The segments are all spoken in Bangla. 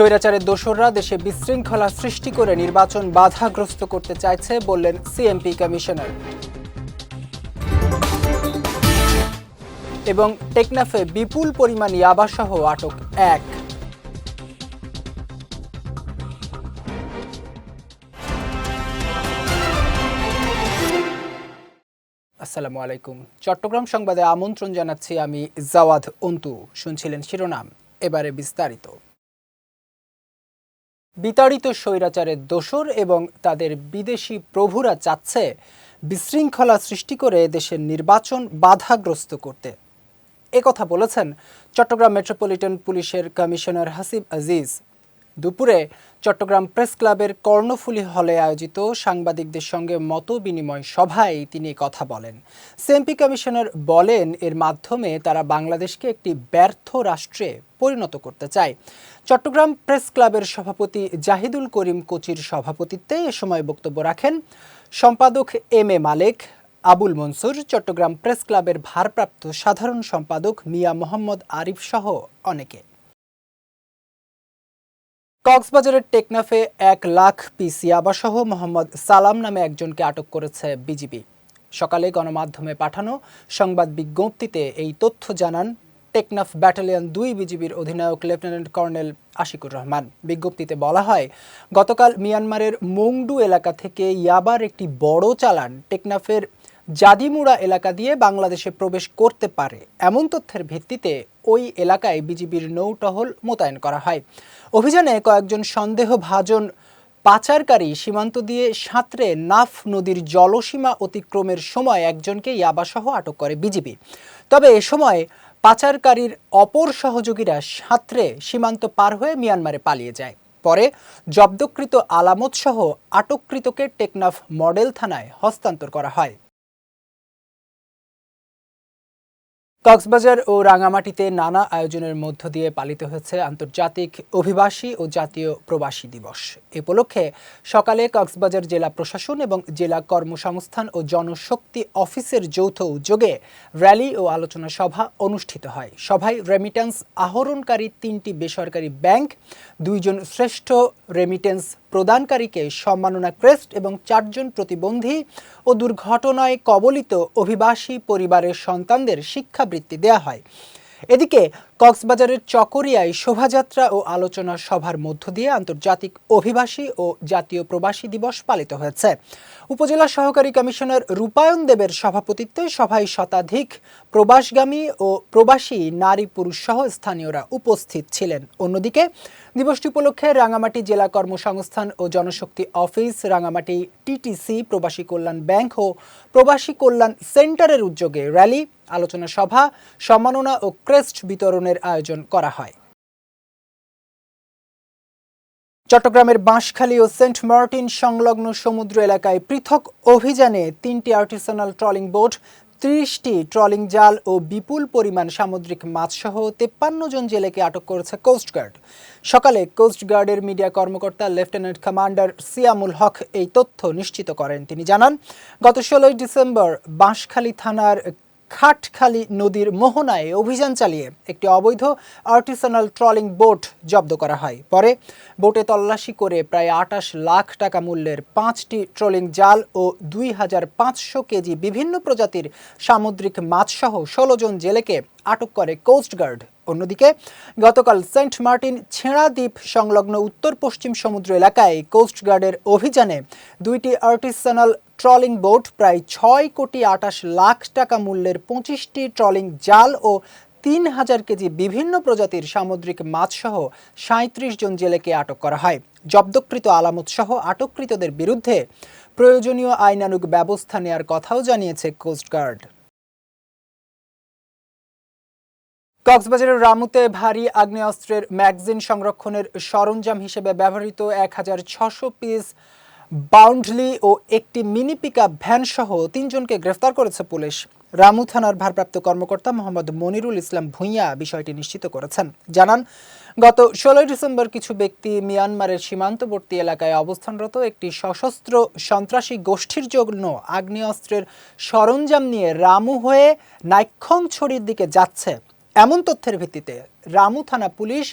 স্বৈরাচারের দোসররা দেশে বিশৃঙ্খলা সৃষ্টি করে নির্বাচন বাধাগ্রস্ত করতে চাইছে বললেন সিএমপি কমিশনার। এবং টেকনাফে বিপুল পরিমাণ ইয়াবাসহ আটক এক। আসসালামু আলাইকুম। চট্টগ্রাম সংবাদে আমন্ত্রণ জানাচ্ছি আমি জাওয়াদ অন্তু। শুনছিলেন শিরোনাম। এবারে বিস্তারিত। বিতাড়িত স্বৈরাচারের দোসর এবং তাদের বিদেশি প্রভুরা চাচ্ছে বিশৃঙ্খলা সৃষ্টি করে দেশের নির্বাচন বাধাগ্রস্ত করতে। একথা বলেছেন চট্টগ্রাম মেট্রোপলিটন পুলিশের কমিশনার হাসিব আজিজ। দুপুরে চট্টগ্রাম প্রেস ক্লাবের কর্ণফুলী হলে আয়োজিত সাংবাদিকদের সঙ্গে মত বিনিময় সভায় তিনি কথা বলেন। সিএমপি কমিশনার বলেন, এর মাধ্যমে তারা বাংলাদেশকে একটি ব্যর্থ রাষ্ট্রে পরিণত করতে চায়। চট্টগ্রাম প্রেস ক্লাবের সভাপতি জাহিদুল করিম কোচির সভাপতিত্বে এ সময় বক্তব্য রাখেন। সম্পাদক M A Malek, Abul Mansur, Chattogram press ক্লাবের ভারপ্রাপ্ত সাধারণ সম্পাদক মিয়া মোহাম্মদ আরিফ সহ অনেকে। কক্সবাজারের টেকনাফে এক লাখ পিস ইয়াবাসহ মোহাম্মদ সালাম নামে একজনকে আটক করেছে বিজিবি। সকালে গণমাধ্যমে পাঠানো সংবাদ বিজ্ঞপ্তিতে এই তথ্য জানান টেকনাফ ব্যাটালিয়ন দুই বিজিবির অধিনায়ক লেফটেন্যান্ট কর্নেল আশিকুর রহমান। বিজ্ঞপ্তিতে বলা হয়, গতকাল মিয়ানমারের মোংডু এলাকা থেকে ইয়াবার একটি বড় চালান টেকনাফের জাদিমুড়া এলাকা দিয়ে বাংলাদেশে প্রবেশ করতে পারে। এমন তথ্যের ভিত্তিতে ওই এলাকায় বিজিবির নৌটহল মোতায়েন করা হয়। অভিযানে কয়েকজন সন্দেহভাজন পাচারকারী সীমান্ত দিয়ে সাঁতরে নাফ নদীর জলসীমা অতিক্রমের সময় একজনকে ইয়াবাসহ আটক করে বিজিবি। তবে এ সময় পাচারকারীর অপর সহযোগীরা সাঁতরে সীমান্ত পার হয়ে মিয়ানমারে পালিয়ে যায়। পরে জব্দকৃত আলামত সহ আটককৃতকে টেকনাফ মডেল থানায় হস্তান্তর করা হয়। কক্সবাজার ও রাঙামাটিতে নানা আয়োজনের মধ্য দিয়ে পালিত হয়েছে আন্তর্জাতিক অভিবাসী ও জাতীয় প্রবাসী দিবস। এ উপলক্ষে সকালে কক্সবাজার জেলা প্রশাসন এবং জেলা কর্মসংস্থান ও জনশক্তি অফিসের যৌথ উদ্যোগে র্যালি ও আলোচনা সভা অনুষ্ঠিত হয়। সভায় রেমিটেন্স আহরণকারী তিনটি বেসরকারি ব্যাংক, দুইজন শ্রেষ্ঠ রেমিটেন্স প্রদানকারীকে সম্মাননা ক্রেস্ট এবং চারজন প্রতিবন্ধী ও দুর্ঘটনায় কবলিত অভিবাসী পরিবারের সন্তানদের শিক্ষাবৃত্তি দেয়া হয়। এদিকে কক্সবাজারের চকরিয়ায় শোভাযাত্রা ও আলোচনা সভার মধ্য দিয়ে আন্তর্জাতিক অভিবাসী ও জাতীয় প্রবাসী দিবস পালিত হয়েছে। উপজেলা সহকারী কমিশনার রূপায়ণ দেবের সভাপতিত্বে সভায় শতাধিক প্রবাসগামী ও প্রবাসী নারী পুরুষ সহ স্থানীয়রা উপস্থিত ছিলেন। অন্যদিকে, দিবসটি উপলক্ষে রাঙামাটি জেলা কর্মসংস্থান ও জনশক্তি অফিস, রাঙামাটি টিটিসি প্রবাসী কল্যাণ ব্যাংক ও প্রবাসী কল্যাণ সেন্টারের উদ্যোগে র্যালি, আলোচনা সভা, সম্মাননা ও ক্রেস্ট বিতরণের আয়োজন করা হয়। চট্টগ্রামের বাঁশখালী ও সেন্ট মার্টিন সংলগ্ন সমুদ্র এলাকায় পৃথক অভিযানে তিনটি আর্টিসানাল ট্রলিং বোট, ত্রিশটি ট্রলিং জাল ও বিপুল পরিমাণ সামুদ্রিক মাছসহ তেপ্পান্ন জন জেলেকে আটক করেছে কোস্টগার্ড সকালে কোস্টগার্ডের মিডিয়া কর্মকর্তা লেফটেন্যান্ট কমান্ডার সিয়ামুল হক এই তথ্য নিশ্চিত করেন। তিনি জানান, গত ষোলোই ডিসেম্বর বাঁশখালী থানার খাটখালি নদীর মোহনায় অভিযান চালিয়ে একটি অবৈধ আর্টিসানাল ট্রলিং বোট জব্দ করা হয়। পরে বোটে তল্লাশি করে প্রায় আটাশ লাখ টাকা মূল্যের পাঁচটি ট্রলিং জাল ও দুই হাজার পাঁচশো কেজি বিভিন্ন প্রজাতির সামুদ্রিক মাছসহ ষোলো জন জেলেকে আটক করে কোস্টগার্ড অন্যদিকে গতকাল সেন্ট মার্টিন ছেঁড়া দ্বীপ সংলগ্ন উত্তর পশ্চিম সমুদ্র এলাকায় কোস্টগার্ডের অভিযানে দুইটি আর্টিসানাল ট্রলিং বোট প্রায় ছয় কোটি আটাশ লাখ টাকা মূল্যের পঁচিশটি ট্রলিং জাল ও তিন হাজার কেজি বিভিন্ন প্রজাতির সামুদ্রিক মাছসহ সাঁত্রিশ জন জেলেকে আটক করা হয়। জব্দকৃত আলামত সহ আটককৃতদের বিরুদ্ধে প্রয়োজনীয় আইনানুগ ব্যবস্থা নেয়ার কথাও জানিয়েছে কোস্টগার্ড কক্সবাজারের রামুতে ভারী আগ্নেয়াস্ত্রের ম্যাগজিন সংরক্ষণের সরঞ্জাম হিসেবে ব্যবহৃত এক হাজার ছশো পিস বাউন্ডলি ও একটি মিনি পিকআপ ভ্যান সহ তিনজনকে গ্রেফতার করেছে পুলিশ। রামু থানার ভারপ্রাপ্ত কর্মকর্তা মোহাম্মদ মনিরুল ইসলাম ভূঁইয়া বিষয়টি নিশ্চিত করেছেন। জানান, গত ষোলোই ডিসেম্বর কিছু ব্যক্তি মিয়ানমারের সীমান্তবর্তী এলাকায় অবস্থানরত একটি সশস্ত্র সন্ত্রাসী গোষ্ঠীর জন্য আগ্নেয়াস্ত্রের সরঞ্জাম নিয়ে রামু হয়ে নাইক্ষংছড়ির দিকে যাচ্ছে। এমন তথ্যের ভিত্তিতে রামু থানা পুলিশ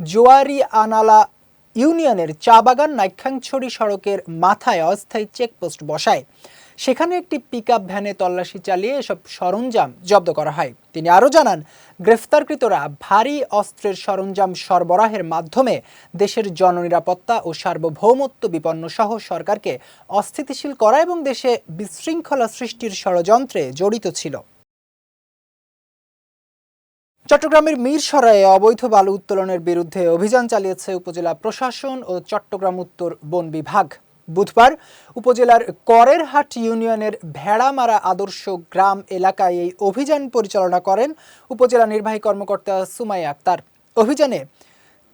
জোয়ারি আনালা ইউনিয়নের চা বাগান নাইক্ষাংছড়ি সড়কের মাথায় অস্থায়ী চেকপোস্ট বসায়। সেখানে একটি পিকআপ ভ্যানে তল্লাশি চালিয়ে এসব সরঞ্জাম জব্দ করা হয়। তিনি আরও জানান, গ্রেফতারকৃতরা ভারী অস্ত্রের সরঞ্জাম সরবরাহের মাধ্যমে দেশের জননিরাপত্তা ও সার্বভৌমত্ব বিপন্ন সহ সরকারকে অস্থিতিশীল করা এবং দেশে বিশৃঙ্খলা সৃষ্টির ষড়যন্ত্রে জড়িত ছিল। চট্টগ্রামের মিরসরায়ে অবৈধ বালু উত্তোলনের বিরুদ্ধে অভিযান চালিয়েছে উপজেলা প্রশাসন ও চট্টগ্রাম উত্তর বন বিভাগ। বুধবার উপজেলার করেরহাট ইউনিয়নের ভেড়ামারা আদর্শ গ্রাম এলাকায় এই অভিযান পরিচালনা করেন উপজেলা নির্বাহী কর্মকর্তা সুমাই আক্তার। অভিযানে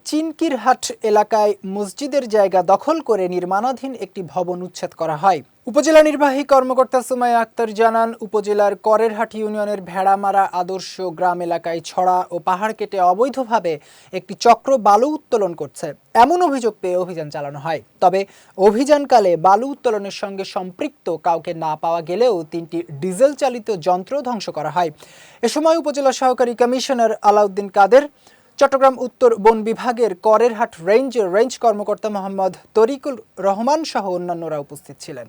চিনকিরহাট এলাকায় মসজিদের জায়গা দখল করে নির্মাণাধীন একটি ভবন উচ্ছেদ করা হয়। উপজেলা নির্বাহী কর্মকর্তা সুমাই আক্তার জানান, উপজেলার করেরহাট ইউনিয়নের ভেড়ামারা আদর্শ গ্রাম এলাকায় ছড়া ও পাহাড় কেটে অবৈধভাবে একটি চক্র বালু উত্তোলন করছে। এমন অভিযোগ পেয়ে অভিযান চালানো হয়। তবে অভিযানকালে বালু উত্তোলনের সঙ্গে সম্পৃক্ত কাউকে না পাওয়া গেলেও তিনটি ডিজেল চালিত যন্ত্র ধ্বংস করা হয়। এ সময় উপজেলা সহকারী কমিশনার আলাউদ্দিন কাদের চট্টগ্রাম উত্তর বন বিভাগের করেরহাট রেঞ্জের রেঞ্জ কর্মকর্তা মোহাম্মদ তরিকুল রহমান সহ অন্যান্যরা উপস্থিত ছিলেন।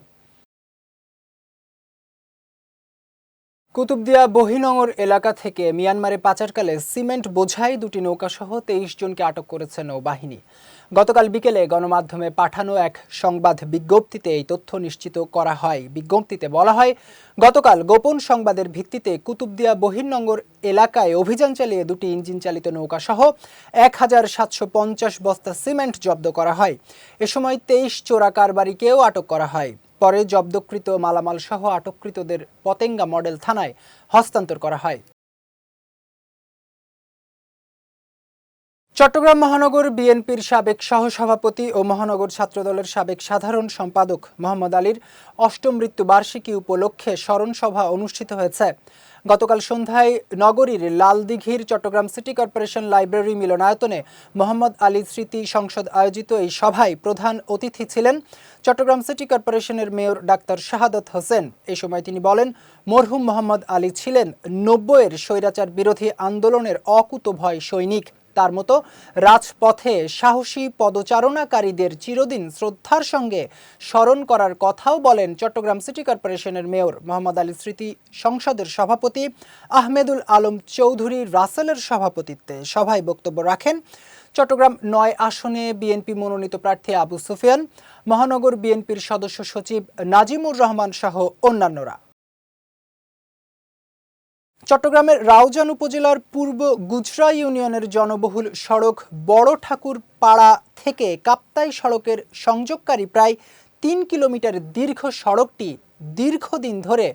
কুতুবদিয়া বহিনগর এলাকা থেকে মিয়ানমারে পাচারকালে সিমেন্ট বোঝাই দুটি নৌকাসহ তেইশ জনকে আটক করেছে নৌবাহিনী। গতকাল বিকেলে গণমাধ্যমে পাঠানো এক সংবাদ বিজ্ঞপ্তিতে এই তথ্য নিশ্চিত করা হয়। বিজ্ঞপ্তিতে বলা হয়, গতকাল গোপন সংবাদের ভিত্তিতে কুতুবদিয়া বহির্নগর এলাকায় অভিযান চালিয়ে দুটি ইঞ্জিন চালিত নৌকাসহ এক হাজার সাতশো পঞ্চাশ বস্তা সিমেন্ট জব্দ করা হয়। এ সময় তেইশ চোরা কারবারিকেও আটক করা হয়। পরে জব্দকৃত মালামাল সহ আটককৃতদের পতেঙ্গা মডেল থানায় হস্তান্তর করা হয়। চট্টগ্রাম মহানগর বিএনপির সাবেক সহসভাপতি ও মহানগর ছাত্রদলের সাবেক সাধারণ সম্পাদক মোহাম্মদ আলীর অষ্টম মৃত্যুবার্ষিকী উপলক্ষে স্মরণসভা অনুষ্ঠিত হয়েছে। গতকাল সন্ধ্যায় নগরীর লালদিঘির চট্টগ্রাম সিটি কর্পোরেশন লাইব্রেরি মিলনায়তনে মোহাম্মদ আলী স্মৃতি সংসদ আয়োজিত এই সভায় প্রধান অতিথি ছিলেন চট্টগ্রাম সিটি কর্পোরেশনের মেয়র ডাক্তার শাহাদত হোসেন। এ সময় তিনি বলেন, মরহুম মোহাম্মদ আলী ছিলেন নব্বইয়ের স্বৈরাচার বিরোধী আন্দোলনের অকুতভয় সৈনিক। তার মতো রাজপথে সাহসী পদচারণাকারীদের চিরদিন শ্রদ্ধার সঙ্গে স্মরণ করার কথাও বলেন চট্টগ্রাম সিটি কর্পোরেশনের মেয়র মোহাম্মদ আলী স্মৃতি সংসদের সভাপতি আহমেদুল আলম চৌধুরী রাসেলের সভাপতিত্বে সভায় বক্তব্য রাখেন চট্টগ্রাম নয় আসনে বিএনপি মনোনীত প্রার্থী আবু সুফিয়ান, মহানগর বিএনপির সদস্য সচিব নাজিমুর রহমান সহ অন্যান্যরা। চট্টগ্রামের রাউজান উপজেলার পূর্ব গুজরা ইউনিয়নের জনবহুল সড়ক বড় ঠাকুর পাড়া থেকে কাপ্তাই সড়কের সংযোগকারী প্রায় তিন কিলোমিটার দীর্ঘ সড়কটি দীর্ঘদিন ধরে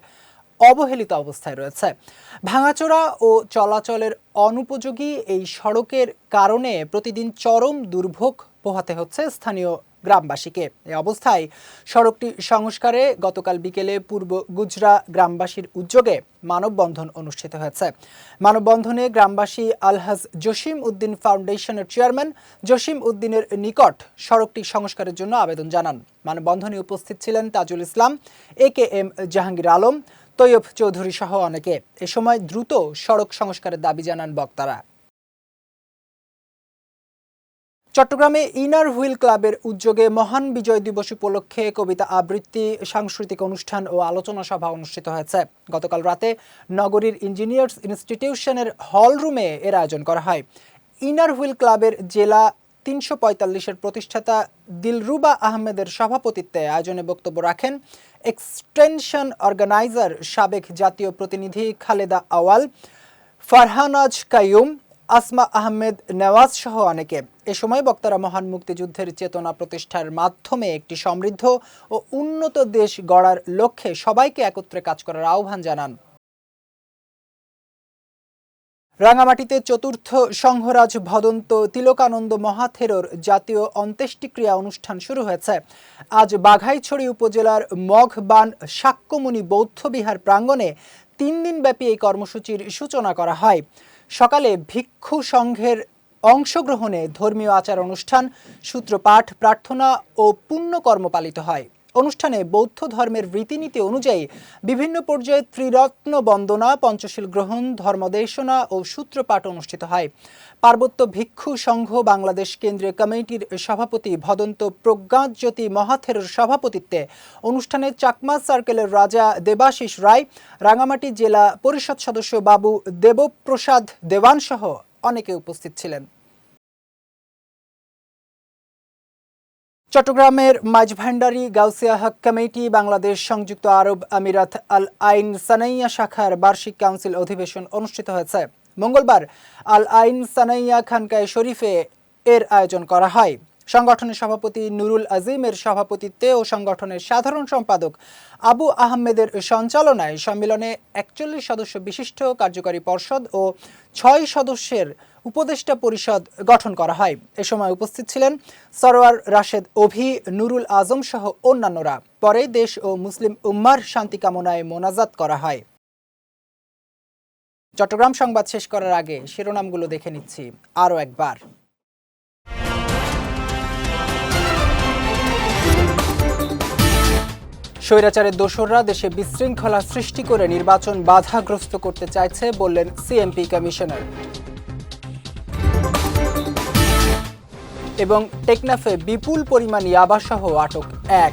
অবহেলিত অবস্থায় রয়েছে। ভাঙাচোরা ও চলাচলের অনুপযোগী এই সড়কের কারণে প্রতিদিন চরম দুর্ভোগ পোহাতে হচ্ছে স্থানীয় গ্রামবাসীকে। এই অবস্থায় সড়কটি সংস্কারে গতকাল বিকেলে পূর্ব গুজরা গ্রামবাসীর উদ্যোগে মানববন্ধন অনুষ্ঠিত হয়েছে। মানববন্ধনে গ্রামবাসী আলহাজ জসিম উদ্দিন ফাউন্ডেশনের চেয়ারম্যান জসিম উদ্দিনের নিকট সড়কটি সংস্কারের জন্য আবেদন জানান। মানববন্ধনে উপস্থিত ছিলেন Tajul Islam, A K M Jahangir Alam, Taiyab Chowdhury সহ অনেকে। এ সময় দ্রুত সড়ক সংস্কারের দাবি জানান বক্তারা। চট্টগ্রামে ইনার হুইল ক্লাবের উদ্যোগে মহান বিজয় দিবস উপলক্ষে কবিতা আবৃত্তি, সাংস্কৃতিক অনুষ্ঠান ও আলোচনা সভা অনুষ্ঠিত হয়েছে। গতকাল রাতে নগরীর ইঞ্জিনিয়ার্স ইনস্টিটিউশনের হল রুমে এর আয়োজন করা হয়। ইনার হুইল ক্লাবের জেলা তিনশো পঁয়তাল্লিশের প্রতিষ্ঠাতা দিলরুবা আহমেদের সভাপতিত্বে আয়োজনে বক্তব্য রাখেন এক্সটেনশন অর্গানাইজার সাবেক জাতীয় প্রতিনিধি খালেদা আওয়াল, ফারহানাজ কাইয়ুম আসমা আহমেদ নেওয়াজ সহ অনেকে। এ সময় বক্তারা মহান মুক্তিযুদ্ধের চেতনা প্রতিষ্ঠার মাধ্যমে একটি সমৃদ্ধ ও উন্নত দেশ গড়ার লক্ষ্যে সবাইকে একত্রে কাজ করার আহ্বান জানান। রাঙামাটিতে চতুর্থ সংঘরাজ ভদন্ত তিলকানন্দ মহাথেরোর জাতীয় অন্ত্যেষ্টিক্রিয়া অনুষ্ঠান শুরু হয়েছে। আজ বাঘাইছড়ি উপজেলার মঘবান শাক্যমুনি বৌদ্ধবিহার প্রাঙ্গণে তিন দিনব্যাপী এই কর্মসূচির সূচনা করা হয়। সকালে ভিক্ষু সংঘের অংশগ্রহণে ধর্মীয় আচার অনুষ্ঠান সূত্রপাঠ প্রার্থনা ও পুণ্যকর্ম পালিত হয়। অনুষ্ঠানে বৌদ্ধ ধর্মের রীতিনীতি অনুযায়ী বিভিন্ন পর্যায়ে ত্রিরত্ন বন্দনা, পঞ্চশীল গ্রহণ, ধর্মদেশনা ও সূত্রপাঠ অনুষ্ঠিত হয়। পার্বত্য ভিক্ষু সংঘ, বাংলাদেশ কেন্দ্রীয় কমিটির সভাপতি ভদন্ত প্রজ্ঞাজ্যোতি মহাথেরের সভাপতিত্বে অনুষ্ঠানে চাকমা সার্কেলের রাজা দেবাশিস রায়, রাঙামাটি জেলা পরিষদ সদস্য বাবু দেবপ্রসাদ দেওয়ান সহ অনেকে উপস্থিত ছিলেন। চট্টগ্রামের মাঝভান্ডারি গাউসিয়া হক কমিটি, বাংলাদেশ সংযুক্ত আরব আমিরাত আল আইন সানাইয়া শাখার বার্ষিক কাউন্সিল অধিবেশন অনুষ্ঠিত হয়েছে। মঙ্গলবার আল আইন সানাইয়া খানকায় শরীফে এর আয়োজন করা হয়। সংগঠনের সভাপতি নুরুল আজিমের সভাপতিত্বে ও সংগঠনের সাধারণ সম্পাদক আবু আহমেদের সঞ্চালনায় সম্মেলনে একচল্লিশ সদস্য বিশিষ্ট কার্যকারী পর্ষদ ও ছয় সদস্যের উপদেষ্টা পরিষদ গঠন করা হয়। এ সময় উপস্থিত ছিলেন সরোয়ার রাশেদ অভি, নুরুল আজম সহ অন্যান্যরা। পরে দেশ ও মুসলিম উম্মার শান্তি কামনায় মোনাজাত করা হয়। চট্টগ্রাম সংবাদ শেষ করার আগে শিরোনামগুলো দেখে নিচ্ছি। আরও একবার। স্বৈরাচারের দোসররা দেশে বিশৃঙ্খলা সৃষ্টি করে নির্বাচন বাধাগ্রস্ত করতে চাইছে বললেন সিএমপি কমিশনার। এবং টেকনাফে বিপুল পরিমাণ ইয়াবাসহ আটক এক।